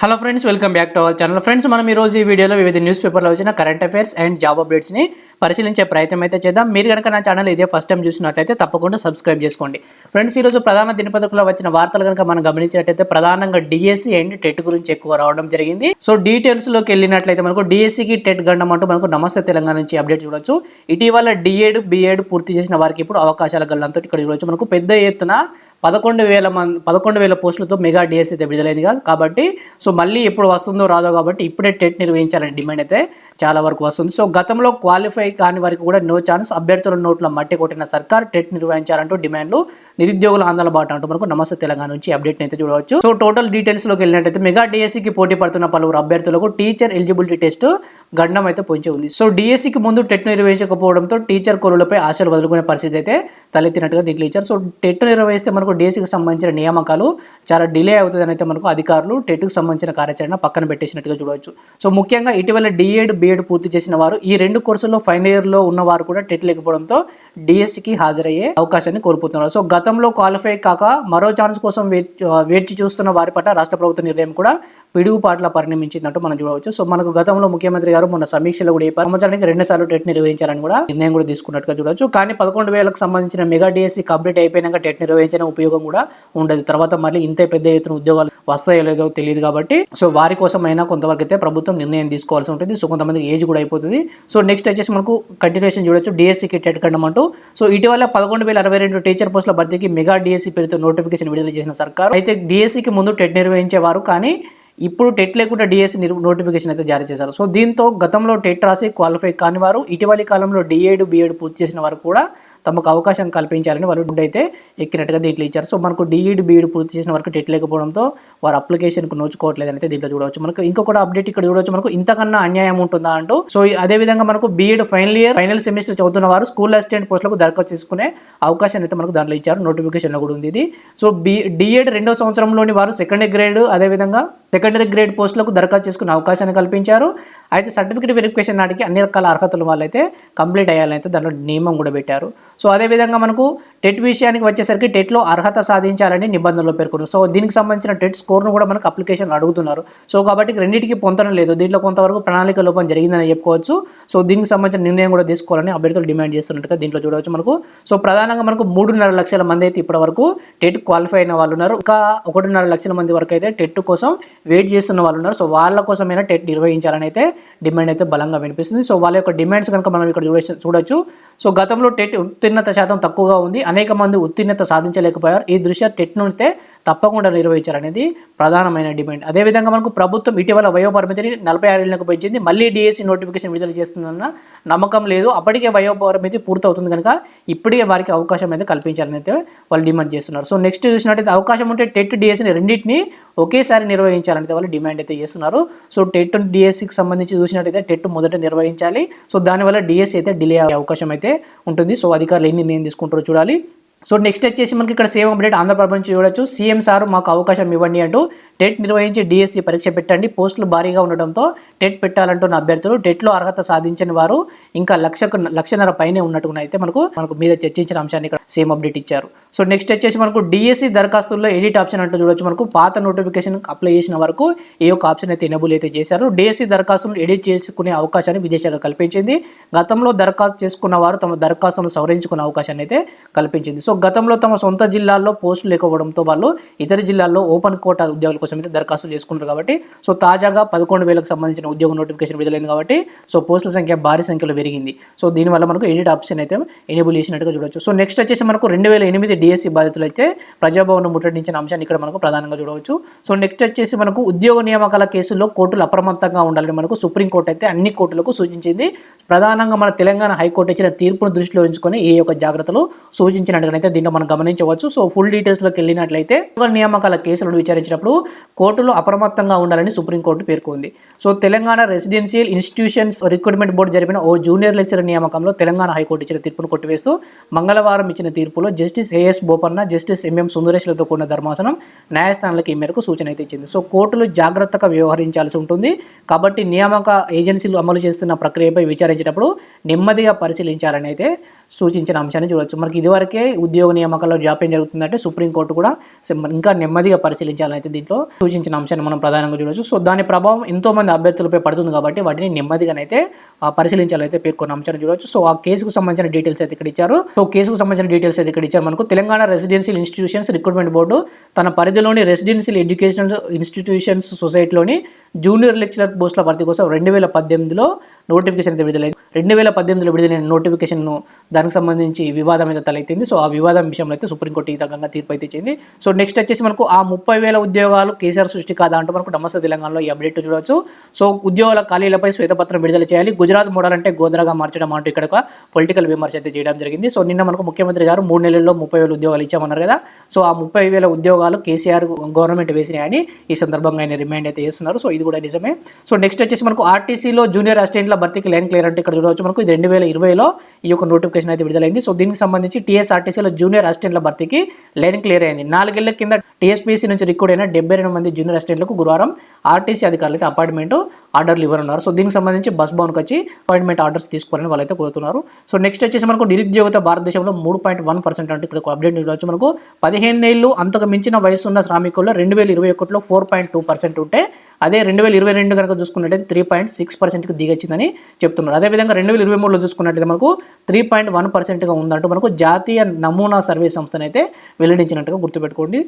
Hello friends welcome back to our channel friends మనం ఈ రోజు ఈ వీడియోలో వివిధ న్యూస్ పేపర్లో వచ్చిన కరెంట్ అఫైర్స్ అండ్ జాబ్ అప్డేట్స్ని పరిశీలించే ప్రయత్నం అయితే చేద్దాం. మీరు కనుక నా ఛానల్ ఇదే ఫస్ట్ టైం చూసినట్లయితే తప్పకుండా సబ్స్క్రైబ్ చేసుకోండి. ఫ్రెండ్స్ ఈ రోజు ప్రధాన దినపత్రికలో వచ్చిన వార్తలు కనుక మనం గమనించినట్లయితే ప్రధానంగా డిఎస్సి అండ్ టెట్ గురించి ఎక్కువ రావడం జరిగింది. సో డీటెయిల్స్లోకి వెళ్ళినట్లయితే మనకు డిఎస్సికి టెట్ గండం అంటూ మనకు నమస్తే తెలంగాణ నుంచి అప్డేట్ చూడొచ్చు. ఇటీవల డిఎడ్ బిఎడ్ పూర్తి చేసిన వారికి ఇప్పుడు అవకాశాల గల్లంతో ఇక్కడ చూడొచ్చు. మనకు పెద్ద ఎత్తున పదకొండు వేల మంది పదకొండు వేల పోస్టులతో మెగా డిఎస్ అయితే విడుదలైంది కాదు. కాబట్టి సో మళ్ళీ ఎప్పుడు వస్తుందో రాదో కాబట్టి ఇప్పుడే టెట్ నిర్వహించాలని డిమాండ్ అయితే చాలా వరకు వస్తుంది. సో గతంలో క్వాలిఫై కాని వారికి కూడా నో ఛాన్స్ అభ్యర్థుల నోట్ల మట్టి కొట్టిన సర్కార్ టెట్ నిర్వహించాలంటూ డిమాండ్లు నిరుద్యోగుల ఆందోళన బాట అంటూ మనకు నమస్తే తెలంగాణ నుంచి అప్డేట్ అయితే చూడవచ్చు. సో టోటల్ డీటెయిల్స్లోకి వెళ్ళినట్టయితే మెగా డిఎస్సికి పోటీ పడుతున్న పలువురు అభ్యర్థులకు టీచర్ ఎలిజిబిలిటీ టెస్ట్ గండం అయితే పొంచి ఉంది. సో డిఎస్సికి ముందు టెట్ నిర్వహించకపోవడంతో టీచర్ కొలులపై ఆశలు వదులుకునే పరిస్థితి అయితే తలెత్తినట్టుగా దీంట్లో ఇచ్చారు. సో టెట్ నిర్వహిస్తే మనకు డిఎస్సికి సంబంధించిన నియామకాలు చాలా డిలే అవుతుందని అయితే మనకు అధికారులు టెట్కు సంబంధించిన కార్యాచరణ పక్కన పెట్టేసినట్టుగా చూడవచ్చు. సో ముఖ్యంగా ఇటీవల డిఎడ్ బిఎడ్ పూర్తి చేసిన వారు ఈ రెండు కోర్సుల్లో ఫైనల్ ఇయర్లో ఉన్నవారు కూడా టెట్ లేకపోవడంతో డిఎస్సికి హాజరయ్యే అవకాశాన్ని కోల్పోతున్నారు. సో గతంలో క్వాలిఫై కాక మరో ఛాన్స్ కోసం వేచి చూస్తున్న వారి పట్ల రాష్ట్ర ప్రభుత్వ నిర్ణయం కూడా పిడుగుపాట్ల పరిణమించిందంటూ మనం చూడవచ్చు. సో మనకు గతంలో ముఖ్యమంత్రి గారు మొన్న సమీక్షలో కూడా చెప్పారు. సంవత్సరానికి రెండు సార్లు టెట్ నిర్వహించాలని కూడా నిర్ణయం కూడా తీసుకున్నట్టుగా చూడవచ్చు. కానీ పదకొండు వేలకు సంబంధించిన మెగా డిఎస్సి కంప్లీట్ అయిపోయినాక టెట్ నిర్వహించిన ఉపయోగం కూడా ఉండదు. తర్వాత మళ్ళీ ఇంత పెద్ద ఎత్తున ఉద్యోగాలు వస్తాయో లేదో తెలియదు కాబట్టి సో వారి కోసం అయినా కొంతవరకు అయితే ప్రభుత్వం నిర్ణయం తీసుకోవాల్సి ఉంటుంది. సో కొంతమంది ఏజ్ కూడా అయిపోతుంది. సో నెక్స్ట్ వచ్చేసి మనకు కంటిన్యూషన్ చూడొచ్చు. డిఎస్సికి టెట్ కండం అంటూ. సో ఇటీవల పదకొండు వేల అరవై రెండు టీచర్ పోస్టుల భర్తీకి మెగా డిఎస్సి పేరుతో నోటిఫికేషన్ విడుదల చేసిన సర్కార్. అయితే డిఎస్సికి ముందు టెట్ నిర్వహించేవారు కానీ ఇప్పుడు టెట్ లేకుండా డిఎస్సి నోటిఫికేషన్ అయితే జారీ చేశారు. సో దీంతో గతంలో టెట్ రాసి క్వాలిఫై కాని వారు ఇటీవలి కాలంలో డిఏడ్ బిఎడ్ పూర్తి చేసిన వారు కూడా తమకు అవకాశం కల్పించాలని వాళ్ళు డుడ్ అయితే ఎక్కినట్టుగా దీంట్లో ఇచ్చారు. సో మనకు డిఈడి బీఈడి పూర్తి చేసిన వరకు టెట్ లేకపోవడంతో వారు అప్లికేషన్కు నోచుకోవట్లేదు అయితే దీంట్లో చూడవచ్చు. మనకు ఇంకొక అప్డేట్ ఇక్కడ చూడవచ్చు. మనకు ఇంతకన్నా అన్యాయం ఉంటుందా అంటూ. సో అదే విధంగా మనకు B Ed final year final semester చదువుతున్న వారు స్కూల్ అసిస్టెంట్ పోస్టులకు దరఖాస్తు చేసుకునే అవకాశాన్ని అయితే మనకు దాంట్లో ఇచ్చారు. నోటిఫికేషన్లో కూడా ఉంది ఇది. సో బి డిఎడ్ రెండో సంవత్సరంలోని వారు సెకండ్ గ్రేడ్ అదేవిధంగా సెకండరీ గ్రేడ్ పోస్టులకు దరఖాస్తు చేసుకునే అవకాశాన్ని కల్పించారు. అయితే సర్టిఫికేట్ వెరిఫికేషన్ నాటికి అన్ని రకాల అర్హతలు వాళ్ళైతే కంప్లీట్ అయ్యాలని అయితే దాంట్లో నియమం కూడా పెట్టారు. సో అదేవిధంగా మనకు టెట్ విషయానికి వచ్చేసరికి టెట్లో అర్హత సాధించాలని నిబంధనలు పేర్కొన్నారు. సో దీనికి సంబంధించిన టెట్ స్కోర్ను కూడా మనకు అప్లికేషన్ అడుగుతున్నారు. సో కాబట్టి రెండింటికి పొందడం లేదు. దీంట్లో కొంతవరకు ప్రణాళిక లోపం జరిగిందని చెప్పుకోవచ్చు. సో దీనికి సంబంధించిన నిర్ణయం కూడా తీసుకోవాలని అభ్యర్థులు డిమాండ్ చేస్తున్నట్టుగా దీంట్లో చూడవచ్చు మనకు. సో ప్రధానంగా మనకు మూడున్నర లక్షల మంది అయితే ఇప్పటి వరకు టెట్ క్వాలిఫై అయిన వాళ్ళు ఉన్నారు. ఇంకా ఒకటిన్నర లక్షల మంది వరకు అయితే టెట్ కోసం వెయిట్ చేస్తున్న వాళ్ళు ఉన్నారు. సో వాళ్ళ కోసమైనా టెట్ నిర్వహించాలని అయితే డిమాండ్ అయితే బలంగా వినిపిస్తుంది. సో వాళ్ళ యొక్క డిమాండ్స్ కనుక మనం ఇక్కడ చూడ చూడొచ్చు. సో గతంలో టెట్ ఉత్తీర్ణత శాతం తక్కువగా ఉంది. అనేక మంది ఉత్తీర్ణత సాధించలేకపోయారు. ఈ దృష్ట్యా టెట్ నుండితే తప్పకుండా నిర్వహించాలనేది ప్రధానమైన డిమాండ్. అదేవిధంగా మనకు ప్రభుత్వం ఇటీవల వయోపరిమితిని నలభై ఆరు ఏళ్ళకు పెంచింది. మళ్ళీ డిఎస్సి నోటిఫికేషన్ విడుదల చేస్తుందన్న నమ్మకం లేదు. అప్పటికే వయోపరిమితి పూర్తవుతుంది కనుక ఇప్పటికే వారికి అవకాశం అయితే కల్పించాలని అయితే వాళ్ళు డిమాండ్ చేస్తున్నారు. సో నెక్స్ట్ చూసినట్టయితే అవకాశం ఉంటే టెట్ డిఎస్సిని రెండింటిని ఒకేసారి నిర్వహించాలనేది వాళ్ళు డిమాండ్ అయితే చేస్తున్నారు. సో టెట్ డిఎస్సికి సంబంధించి చూసినట్టయితే టెట్ మొదట నిర్వహించాలి. సో దానివల్ల డిఎస్సి అయితే డిలే అయ్యే అవకాశం అయితే ఉంటుంది. సో అధికారులు ఎన్ని నిర్ణయం తీసుకుంటారో చూడాలి. సో నెక్స్ట్ వచ్చేసి మనకి ఇక్కడ సేమ్ అప్డేట్ ఆంధ్రప్రదేశ్ నుంచి చూడొచ్చు. సీఎం సార్ మాకు అవకాశం ఇవ్వండి అంటూ టెట్ నిర్వహించి డిఎస్సి పరీక్ష పెట్టండి. పోస్టులు భారీగా ఉండడంతో టెట్ పెట్టాలంటున్న అభ్యర్థులు టెట్లో అర్హత సాధించిన వారు ఇంకా లక్షకు లక్షన్నర పైనే ఉన్నట్టుగా అయితే మనకు మనకు మీద చర్చించిన అంశాన్ని ఇక్కడ సేమ్ అప్డేట్ ఇచ్చారు. సో నెక్స్ట్ వచ్చేసి మనకు డిఎస్సి దరఖాస్తుల్లో ఎడిట్ ఆప్షన్ అంటూ చూడొచ్చు. మనకు పాత నోటిఫికేషన్ అప్లై చేసిన వరకు ఏ ఒక్క ఆప్షన్ అయితే ఎనబుల్ అయితే చేశారు. డిఎస్సి దరఖాస్తును ఎడిట్ చేసుకునే అవకాశాన్ని విదేశాగా కల్పించింది. గతంలో దరఖాస్తు చేసుకున్న వారు తమ దరఖాస్తును సవరించుకునే అవకాశాన్ని అయితే కల్పించింది. సో గతంలో తమ సొంత జిల్లాల్లో పోస్టులు లేకపోవడంతో వాళ్ళు ఇతర జిల్లాల్లో ఓపెన్ కోటా ఉద్యోగుల కోసం అయితే దరఖాస్తులు చేసుకుంటారు కాబట్టి సో తాజాగా పదకొండు వేలకు సంబంధించిన ఉద్యోగ నోటిఫికేషన్ విడుదలైంది కాబట్టి సో పోస్టుల సంఖ్య భారీ సంఖ్యలో పెరిగింది. సో దీనివల్ల మనకు ఎడిట్ ఆప్షన్ అయితే ఎనేబుల్ చేసినట్టుగా చూడవచ్చు. సో నెక్స్ట్ వచ్చేసి మనకు రెండు వేల ఎనిమిది డిఎస్సి బాధితులు అయితే ప్రజాభవనం ముట్టడించిన అంశాన్ని ఇక్కడ మనకు ప్రధానంగా చూడవచ్చు. సో నెక్స్ట్ వచ్చేసి మనకు ఉద్యోగ నియామకాల కేసుల్లో కోర్టులు అప్రమత్తంగా ఉండాలని మనకు సుప్రీంకోర్టు అయితే అన్ని కోర్టులకు సూచించింది. ప్రధానంగా మన తెలంగాణ హైకోర్టు ఇచ్చిన తీర్పును దృష్టిలో ఉంచుకొని ఈ యొక్క జాగ్రత్తలు సూచించినట్టుగా అయితే దీంట్లో మనం గమనించవచ్చు. సో ఫుల్ డీటెయిల్స్లోకి వెళ్ళినట్లయితే ఉద్యోగ నియామకాల కేసులను విచారించినప్పుడు కోర్టులో అప్రమత్తంగా ఉండాలని సుప్రీంకోర్టు పేర్కొంది. So Telangana residential institutions recruitment board జరిపిన ఓ జూనియర్ లెక్చరర్ నియామకంలో తెలంగాణ హైకోర్టు ఇచ్చిన తీర్పును కొట్టివేస్తూ మంగళవారం ఇచ్చిన తీర్పులో justice A S Bopanna justice M M సుందరేష్లతో కూడిన ధర్మాసనం న్యాయస్థానాలకు ఈ మేరకు సూచన అయితే ఇచ్చింది. సో కోర్టులు జాగ్రత్తగా వ్యవహరించాల్సి ఉంటుంది. కాబట్టి నియామక ఏజెన్సీలు అమలు చేస్తున్న ప్రక్రియపై విచారించేటప్పుడు నెమ్మదిగా పరిశీలించాలని అయితే సూచించిన అంశాన్ని చూడొచ్చు. మనకి ఇదివరకే ఉద్యోగ నియామకాల్లో జాప్యం జరుగుతుందంటే సుప్రీంకోర్టు కూడా ఇంకా నెమ్మదిగా పరిశీలించాలని అయితే దీంట్లో సూచించిన అంశాన్ని మనం ప్రధానంగా చూడొచ్చు. సో దాని ప్రభావం ఎంతోమంది అభ్యర్థులపై పడుతుంది కాబట్టి వాటిని నెమ్మదిగానైతే ఆ, పరిశీలించాలైతే పేర్కొన్న అంశాన్ని చూడవచ్చు సో ఆ కేసుకు సంబంధించిన డీటెయిల్స్ అయితే ఇక్కడ ఇచ్చారు. సో కేసుకు సంబంధించిన డీటెయిల్స్ అయితే ఇక్కడ ఇచ్చారు. మనకు Telangana residential institutions recruitment board తన పరిధిలోని రెసిడెన్షియల్ ఎడ్యుకేషనల్ ఇన్స్టిట్యూషన్స్ సొసైటీలోని జూనియర్ లెక్చరర్ పోస్టుల భర్తీ కోసం రెండు వేల పద్దెనిమిదిలో నోటిఫికేషన్ అయితే విడుదలైంది. రెండు వేల పద్దెనిమిదిలో విడుదలైన నోటిఫికేషన్ను దానికి సంబంధించి వివాదం అయితే తలెత్తింది. సో ఆ వివాదం విషయంలో అయితే సుప్రీంకోర్టు ఈ రకంగా తీర్పు అయితే ఇచ్చింది. సో నెక్స్ట్ వచ్చేసి మనకు ఆ ముప్పై వేల ఉద్యోగాలు కేసీఆర్ సృష్టి కాదా అంటూ మనకు నమస్తే తెలంగాణలో ఈ అప్డేట్ చూడవచ్చు. సో ఉద్యోగాల ఖాళీలపై శ్వేతపత్రం విడుదల చేయాలి. గుజరాత్ మోడల్ అంటే గోదరగా మార్చడం అంటూ ఇక్కడ ఒక పొలిటికల్ విమర్శ అయితే చేయడం జరిగింది. సో నిన్న మనకు ముఖ్యమంత్రి గారు మూడు నెలల్లో ముప్పై వేల ఉద్యోగాలు ఇచ్చామన్నారు కదా. సో ఆ ముప్పై వేల ఉద్యోగాలు కేసీఆర్ గవర్నమెంట్ వేసినాయని ఈ సందర్భంగా ఆయన రిమైండ్ అయితే చేస్తున్నారు. సో ఇది కూడా నిజమే. సో నెక్స్ట్ వచ్చేసి మనకు ఆర్టీసీలో జూనియర్ అసిస్టెంట్ల భర్తీకి లైన్ క్లియర్ అంటే ఇక్కడ చూడవచ్చు మనకు. ఇది రెండు వేల ఇరవైలో ఈ యొక్క నోటిఫికేషన్ అయితే విడుదలైంది. సో దీనికి సంబంధించి టీఎస్ఆర్టీసీలో జూనియర్ అసిస్టెంట్ల భర్తీకి లైన్ క్లియర్ అయింది. నాలుగేళ్ళ కింద టీఎస్పీసీ నుంచి రికార్డ్ అయిన డెబ్బై రెండు మంది జూనియర్ అసిస్టెంట్లకు గురువారం ఆర్టీసీ అధికారులకి అపాయింట్మెంట్ ఆర్డర్లు ఇవ్వనున్నారు. సో దీనికి సంబంధించి బస్ భవన్కి వచ్చి అపాయింట్మెంట్ ఆర్డర్స్ తీసుకోవాలని వాళ్ళైతే కోరుతున్నారు. సో నెక్స్ట్ వచ్చేసి మనకు నిరుద్యోగత భారతదేశంలో మూడు పాయింట్ వన్ పర్సెంట్ అంటే ఇక్కడ అప్డేట్ చూడవచ్చు మనకు. పదిహేను ఏళ్ళు అంతకు మించిన వయసు ఉన్న శ్రామికుల్లో రెండు వేల ఇరవై ఒకటిలో ఫోర్ పాయింట్ టూ పర్సెంట్ ఉంటే అదే రెండు వేల ఇరవై రెండు కనుక చూసుకున్నట్లయితే త్రీ పాయింట్ సిక్స్ పర్సెంట్కి దిగొచ్చిందని చెప్తున్నారు. అదేవిధంగా రెండు వేల ఇరవై మూడులో చూసుకున్నట్లయితే మనకు త్రీ పాయింట్ వన్ పర్సెంట్గా ఉందంటూ మనకు జాతీయ నమూనా సర్వే సంస్థనైతే వెల్లడించినట్టుగా గుర్తుపెట్టుకోండి.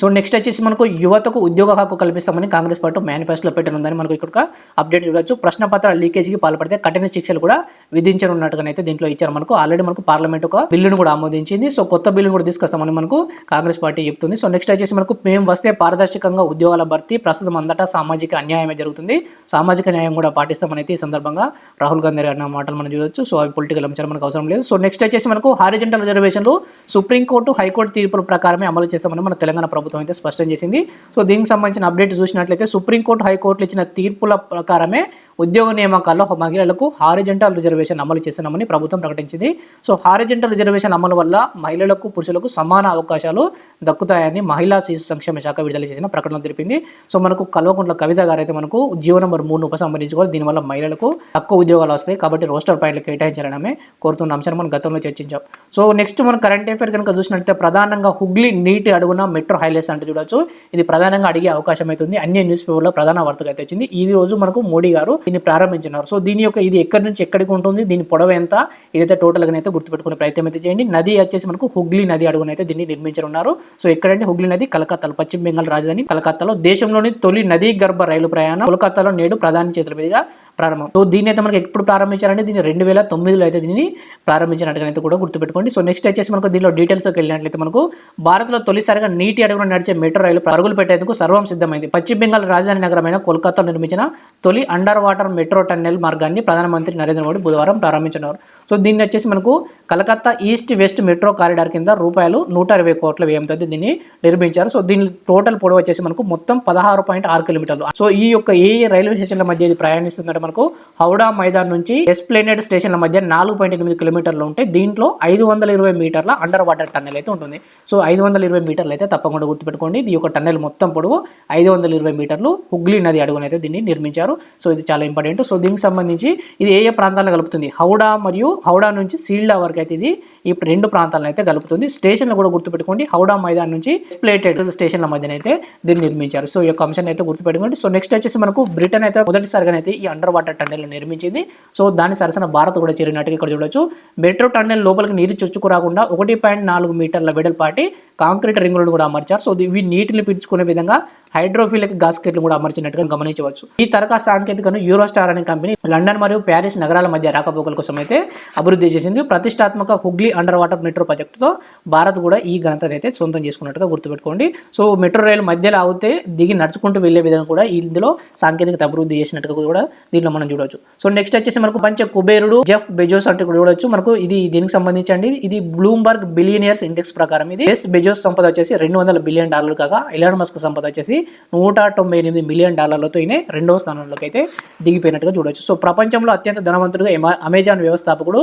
సో నెక్స్ట్ వచ్చేసి మనకు యువతకు ఉద్యోగ హక్కు కల్పిస్తామని కాంగ్రెస్ పార్టీ మేనిఫెస్టోలో పెట్టనుందని మనకు ఇక్కడ అప్డేట్ చూడొచ్చు. ప్రశ్న పత్రాల లీకేజీకి పాల్పడితే కఠిన శిక్షలు కూడా విధించనున్నట్టుగానైతే దీంట్లో ఇచ్చారు మనకు. ఆల్రెడీ మనకు పార్లమెంట్ ఒక బిల్లును కూడా ఆమోదించింది. సో కొత్త బిల్లును కూడా తీసుకొస్తామని మనకు కాంగ్రెస్ పార్టీ చెప్తుంది. సో నెక్స్ట్ వచ్చేసి మనకు మేము వస్తే పారదర్శకంగా ఉద్యోగాల భర్తీ ప్రస్తుతం అంతటా సామాజిక అన్యాయమే జరుగుతుంది. సామాజిక న్యాయం కూడా పాటిస్తామని అయితే ఈ సందర్భంగా రాహుల్ గాంధీ గారి అన్న మాటలు మనం చూడొచ్చు. సో అవి పొలిటికల్ అంశాలు మనకు అవసరం లేదు. సో నెక్స్ట్ వచ్చేసి మనకు హారిజెంటల్ రిజర్వేషన్లు సుప్రీంకోర్టు హైకోర్టు తీర్పుల ప్రకారమే అమలు చేస్తామని మన తెలంగాణ ప్రభుత్వం అయితే స్పష్టం చేసింది. సో దీనికి సంబంధించిన అప్డేట్ చూసినట్లయితే సుప్రీంకోర్టు హైకోర్టులు ఇచ్చిన తీర్పుల ప్రకారమే ఉద్యోగ నియామకాల్లో మహిళలకు హారిజెంటల్ రిజర్వేషన్ అమలు చేస్తున్నామని ప్రభుత్వం ప్రకటించింది. సో హారిజెంటల్ రిజర్వేషన్ అమలు వల్ల మహిళలకు పురుషులకు సమాన అవకాశాలు దక్కుతాయని మహిళా శిశు సంక్షేమ శాఖ విడుదల చేసిన ప్రకటన తెలిపింది. సో మనకు కల్వకుంట్ల కవిత గారు అయితే మనకు జీవో నెంబర్ మూడును ఉపసంహరించుకోవాలి దీనివల్ల మహిళలకు తక్కువ ఉద్యోగాలు వస్తాయి కాబట్టి రోస్టర్ పాయింట్లు కేటాయించాలనమే కోరుతున్న. అంశాన్ని మనం గతంలో చర్చించాం. సో నెక్స్ట్ మనం కరెంట్ అఫేర్ కనుక చూసినట్లయితే ప్రధానంగా హుగ్లీ నీటి అడుగున మెట్రో హైలైట్స్ అంటే చూడొచ్చు. ఇది ప్రధానంగా అడిగే అవకాశం అవుతుంది అన్ని న్యూస్ పేపర్లో ప్రధాన వార్తగా అయితే వచ్చింది. ఈ రోజు మనకు మోడీ గారు దీన్ని ప్రారంభించినారు. సో దీని యొక్క ఇది ఎక్కడి నుంచి ఎక్కడికి ఉంటుంది? దీని పొడవు ఎంత? ఇదైతే టోటల్గా అయితే గుర్తుపెట్టుకునే ప్రయత్నం అయితే చేయండి. నది వచ్చేసి మనకు హుగ్లీ నది అడుగున అయితే దీన్ని నిర్మించనున్నారు. సో ఎక్కడంటే హుగ్లీ నది? కలకత్తాలో పశ్చిమ బెంగాల్ రాజధాని కలకత్తాలో. దేశంలోని తొలి నదీ గర్భ రైలు ప్రయాణం కోల్కతాలో నేడు ప్రధాని చేతుల మీదుగా ప్రారంభం. సో దీన్ని అయితే మనకి ఎప్పుడు ప్రారంభించారంటే దీన్ని రెండు వేల తొమ్మిదిలో అయితే దీన్ని ప్రారంభించినట్టుగా కూడా గుర్తుపెట్టుకోండి. సో నెక్స్ట్ వచ్చేసి మనకు దీనిలో డీటెయిల్స్కి వెళ్ళినట్లయితే మనకు భారత్లో తొలిసారిగా నీటి అడుగున నడిచే మెట్రో రైలు పరుగులు పెట్టేందుకు సర్వం సిద్ధమైంది. పశ్చిమ బెంగాల్ రాజధాని నగరమైన కోల్కతాలో నిర్మించిన తొలి అండర్ వాటర్ మెట్రో టన్నెల్ మార్గాన్ని ప్రధానమంత్రి నరేంద్ర మోడీ బుధవారం ప్రారంభించినారు సో దీన్ని వచ్చేసి మనకు Calcutta east west metro corridor కింద రూపాయలు నూట ఇరవై కోట్ల వ్యయంతో దీన్ని నిర్మించారు. సో దీని టోటల్ పొడవు వచ్చేసి మనకు మొత్తం పదహారు పాయింట్ ఆరు కిలోమీటర్లు. సో ఈ యొక్క ఏ రైల్వే స్టేషన్ల మధ్య ఇది ప్రయాణిస్తుందంటే మనకు హౌడా మైదాన్ నుంచి ఎస్ప్లెనేడ్ స్టేషన్ల మధ్య నాలుగు పాయింట్ ఎనిమిది కిలోమీటర్లు ఉంటే దీంట్లో ఐదు వందల ఇరవై మీటర్ల అండర్ వాటర్ టన్నెల్ అయితే ఉంటుంది. సో ఐదు వందల ఇరవై మీటర్లు అయితే తప్పకుండా గుర్తుపెట్టుకోండి. ఈ యొక్క టన్నెల్ మొత్తం పొడవు ఐదు వందల ఇరవై మీటర్లు హుగ్లీ నది అడుగునైతే దీన్ని నిర్మించారు. సో ఇది చాలా ఇంపార్టెంట్. సో దీనికి సంబంధించి ఇది ఏ ఏ ప్రాంతాలను కలుపుతుంది? హౌడా మరియు హౌడా నుంచి సీల్డా వరకు అయితే ఇది ఈ రెండు ప్రాంతాలను అయితే కలుపుతుంది. స్టేషన్లు కూడా గుర్తుపెట్టుకోండి. హౌడా మైదాన్ నుంచి ప్లేటెడ్ స్టేషన్ల మధ్యన అయితే దీన్ని నిర్మించారు. సో ఈ యొక్క అంశాన్ని అయితే గుర్తుపెట్టుకోండి. సో నెక్స్ట్ వచ్చేసి మనకు బ్రిటన్ అయితే మొదటిసారిగా అయితే ఈ అండర్ వాటర్ టన్నెల్ నిర్మించింది. సో దాని సరసన భారత్ కూడా చేరినట్టుగా ఇక్కడ చూడొచ్చు. మెట్రో టన్నెల్ లోపలికి నీరు చొచ్చుకు రాకుండా ఒకటి పాయింట్ నాలుగు మీటర్ల వెడల్పాటి కాంక్రీట్ రింగులను కూడా అమర్చారు. సో ఇవి నీటిని పీల్చుకునే విధంగా హైడ్రోఫిలిక్ గాస్కెట్లు కూడా అమర్చినట్టుగా గమనించవచ్చు. ఈ తరహా సాంకేతికను యూరోస్టార్ అనే కంపెనీ లండన్ మరియు ప్యారిస్ నగరాల మధ్య రాకపోకల కోసం అయితే అభివృద్ధి చేసింది. ప్రతిష్టాత్మక హుగ్లీ అండర్ వాటర్ మెట్రో ప్రాజెక్టుతో భారత్ కూడా ఈ ఘనతను అయితే సొంతం చేసుకున్నట్టుగా గుర్తుపెట్టుకోండి. సో మెట్రో రైలు మధ్యలో ఆగితే దిగి నడుచుకుంటూ వెళ్ళే విధంగా కూడా ఇందులో సాంకేతికత అభివృద్ధి చేసినట్టుగా కూడా దీంట్లో మనం చూడవచ్చు. సో నెక్స్ట్ వచ్చేసి మనకు పంచ కుబేరుడు జెఫ్ బెజోస్ అంటే కూడా చూడవచ్చు. మనకు ఇది దీనికి సంబంధించి అండి. ఇది బ్లూంబర్గ్ బిలియనియర్స్ ఇండెక్స్ ప్రకారం ఇది. ఎస్ బెజోస్ సంపద వచ్చేసి రెండు వందల బిలియన్ డాలర్లు కాగా ఎలాన్ మస్క్ సంపద వచ్చేసి నూట తొంభై ఎనిమిది మిలియన్ డాలర్లతో ఈయన రెండవ స్థానంలోకి అయితే దిగిపోయినట్టుగా చూడవచ్చు సో ప్రపంచంలో అత్యంత ధనవంతుడిగా అమెజాన్ వ్యవస్థాపకుడు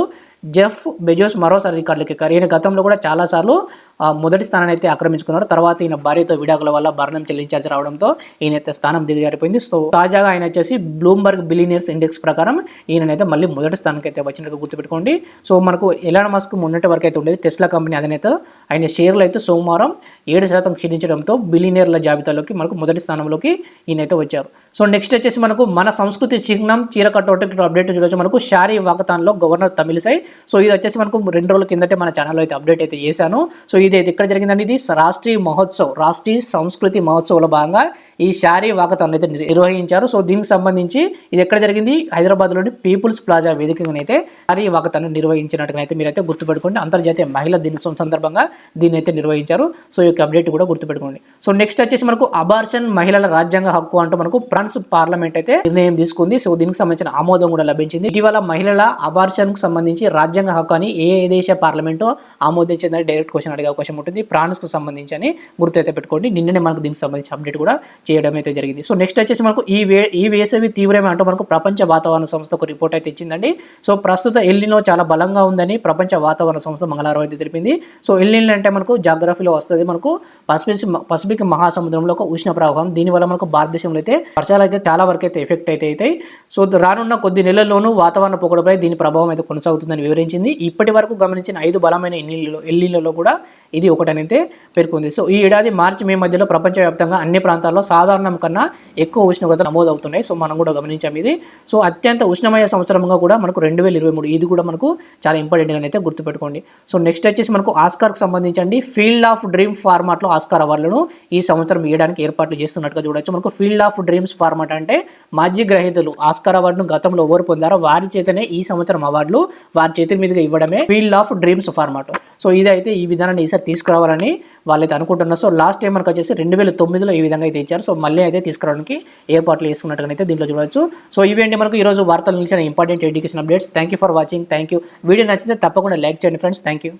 జెఫ్ బెజోస్ మరోసారి రికార్డులకి ఎక్కారు ఈయన గతంలో కూడా చాలాసార్లు మొదటి స్థానాన్ని అయితే ఆక్రమించుకున్నారు. తర్వాత ఈయన భార్యతో విడాకుల వల్ల భరణం చెల్లించాల్సి రావడంతో ఈయన అయితే స్థానం దిగజారిపోయింది. సో తాజాగా ఆయన వచ్చేసి బ్లూంబర్గ్ బిలినియర్స్ ఇండెక్స్ ప్రకారం ఈయననైతే మళ్ళీ మొదటి స్థానానికి అయితే వచ్చినట్టు గుర్తుపెట్టుకోండి. సో మనకు ఎలాన్ మస్క్ మొన్నటి వరకు అయితే ఉండేది టెస్లా కంపెనీ అధినేత. ఆయన షేర్లు అయితే సోమవారం ఏడు శాతం క్షీణించడంతో బిలినియర్ల జాబితాలోకి మనకు మొదటి స్థానంలోకి ఈయనైతే వచ్చారు. సో నెక్స్ట్ వచ్చేసి మనకు మన సంస్కృతి చిహ్నం చీర అప్డేట్ చూడొచ్చు. మనకు షారీ వాకతాన్లో గవర్నర్ తమిళిసాయి సో ఇది వచ్చేసి మనకు రెండు రోజుల కిందటే మన ఛానల్లో అయితే అప్డేట్ అయితే చేశాను. సో ఇది అయితే ఇక్కడ జరిగిందండి? ఇది రాష్ట్రీయ మహోత్సవ్ రాష్ట్రీయ సంస్కృతి మహోత్సవంలో భాగంగా ఈ షారీ వాకతాన్ అయితే నిర్వహించారు. సో దీనికి సంబంధించి ఇది ఎక్కడ జరిగింది? హైదరాబాద్లోని పీపుల్స్ ప్లాజా వేదికగానైతే షారీ వాకతాన్ని నిర్వహించినట్టుగా అయితే మీరైతే గుర్తుపెట్టుకోండి. అంతర్జాతీయ మహిళా దినోత్సవం సందర్భంగా దీన్ని అయితే నిర్వహించారు. సో ఈ అప్డేట్ కూడా గుర్తుపెట్టుకోండి. సో నెక్స్ట్ వచ్చేసి మనకు అబార్షన్ మహిళల రాజ్యాంగ హక్కు అంటూ మనకు ఫ్రాన్స్ పార్లమెంట్ అయితే నిర్ణయం తీసుకుంది. సో దీనికి సంబంధించిన ఆమోదం కూడా లభించింది. ఇటీవల మహిళల అబార్షన్కు సంబంధించి రాజ్యాంగ హక్కు అని ఏ దేశ పార్లమెంటో ఆమోదించిందని డైరెక్ట్ క్వశ్చన్ అడిగే అవకాశం ఉంటుంది. ఫ్రాన్స్కు సంబంధించి అని గుర్తు అయితే పెట్టుకోండి. నిన్ననే మనకు దీనికి సంబంధించి అప్డేట్ కూడా చేయడం అయితే జరిగింది. సో నెక్స్ట్ వచ్చేసి మనకు ఈ వే ఈ వేసవి తీవ్రమే అంటూ మనకు ప్రపంచ వాతావరణ సంస్థ ఒక రిపోర్ట్ అయితే ఇచ్చిందండి. సో ప్రస్తుత ఎల్లినో చాలా బలంగా ఉందని ప్రపంచ వాతావరణ సంస్థ మంగళవారం అయితే తెలిపింది. సో ఎల్లిన్ అంటే మనకు జాగ్రఫీలో వస్తుంది. మనకు పసిఫిక్ పసిఫిక్ మహాసముద్రంలో ఒక ఉష్ణ ప్రవాహం దీనివల్ల మనకు భారతదేశంలో అయితే వర్షాలు అయితే చాలా వరకు అయితే ఎఫెక్ట్ అయితే అవుతాయి. సో రానున్న కొద్ది నెలల్లోనూ వాతావరణ పొగడపై దీని ప్రభావం అయితే కొనసాగుతుందని వివరించింది. ఇప్పటి వరకు గమనించిన ఐదు బలమైన ఎన్నిళ్ళలో ఎల్లిలలో కూడా ఇది ఒకటనైతే పేర్కొంది. సో ఈ ఏడాది మార్చి మే మధ్యలో ప్రపంచవ్యాప్తంగా అన్ని ప్రాంతాల్లో సాధారణం కన్నా ఎక్కువ ఉష్ణోగ్రత నమోదవుతున్నాయి. సో మనం కూడా గమనించాం ఇది. సో అత్యంత ఉష్ణమయ సంవత్సరంగా కూడా మనకు రెండు వేల ఇరవై మూడు ఇది కూడా మనకు చాలా ఇంపార్టెంట్గా అయితే గుర్తుపెట్టుకోండి. సో నెక్స్ట్ వచ్చేసి మనకు ఆస్కార్కి సంబంధించండి. ఫీల్డ్ ఆఫ్ డ్రీమ్ ఫార్మాట్లో ఆస్కార్ అవార్డులను ఈ సంవత్సరం ఇవ్వడానికి ఏర్పాట్లు చేస్తున్నట్టుగా చూడొచ్చు. మనకు ఫీల్డ్ ఆఫ్ డ్రీమ్స్ ఫార్మాట్ అంటే మాజీ గ్రహీతలు ఆస్కార్ అవార్డును గతంలో ఎవరు పొందారో వారి చేతనే ఈ సంవత్సరం అవార్డులు వారి చేతుల మీదుగా ఇవ్వడమే field of dreams format. So ఇదైతే ఈ విధానాన్ని ఈసారి తీసుకురావాలని వాళ్ళైతే అనుకుంటున్నారు. సో లాస్ట్ టైం మనకు వచ్చేసి రెండు వేల తొమ్మిదిలో ఈ విధంగా అయితే ఇచ్చారు. సో మళ్ళీ అయితే తీసుకురావడానికి ఏర్పాట్లు చేసుకున్నట్టుగా అయితే దీంట్లో చూడవచ్చు సో ఇవేంటి మనకు ఈరోజు వార్తలు నిలిచిన important education updates. Thank you for watching. Thank you video నచ్చితే తప్పకుండా లైక్ చేయండి ఫ్రెండ్స్. Thank you